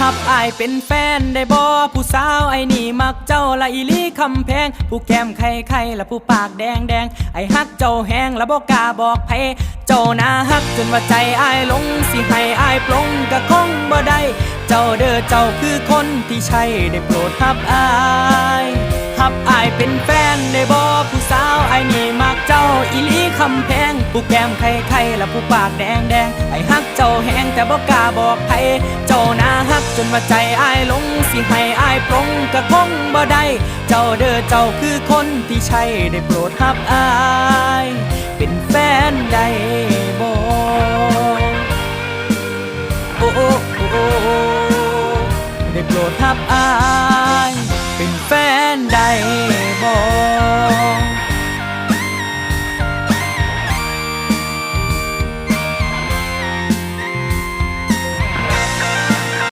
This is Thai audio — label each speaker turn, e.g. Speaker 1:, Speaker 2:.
Speaker 1: หับอายเป็นแฟนได้บ่ผู้สาวไอ้นี่มักเจ้าละอีลีคำแพง ผู้แก้มไข่ไข่ละผู้ปากแดงแดงไอ้ฮักเจ้าแหงละบ่กล้าบอกไผเจ้าน่าฮักจนว่าใจอายหลงสิให้อายปลงก็คงบ่ได้เจ้าเด้อเจ้าคือคนที่ใช่ได้โปรดหับอายหับอายเป็นแฟนได้บ่ผู้สาวไอ้นี่มักเจ้าอีลีคำแพง ผู้แก้มไข่ไข่ละผู้ปากแดงแดงไอ้ฮักเจ้าแหงแต่บ่กล้าบอกไผเจ้าน่าฮ นว่าใจอายลงสิให้อายปรงกะคงบ่ได้ เจ้าเด้อเจ้าคือคนที่ใช่ได้โปรดฮับอาย เป็นแฟนได้บ่โอ้ได้โปรดฮับอาย เป็นแฟนได้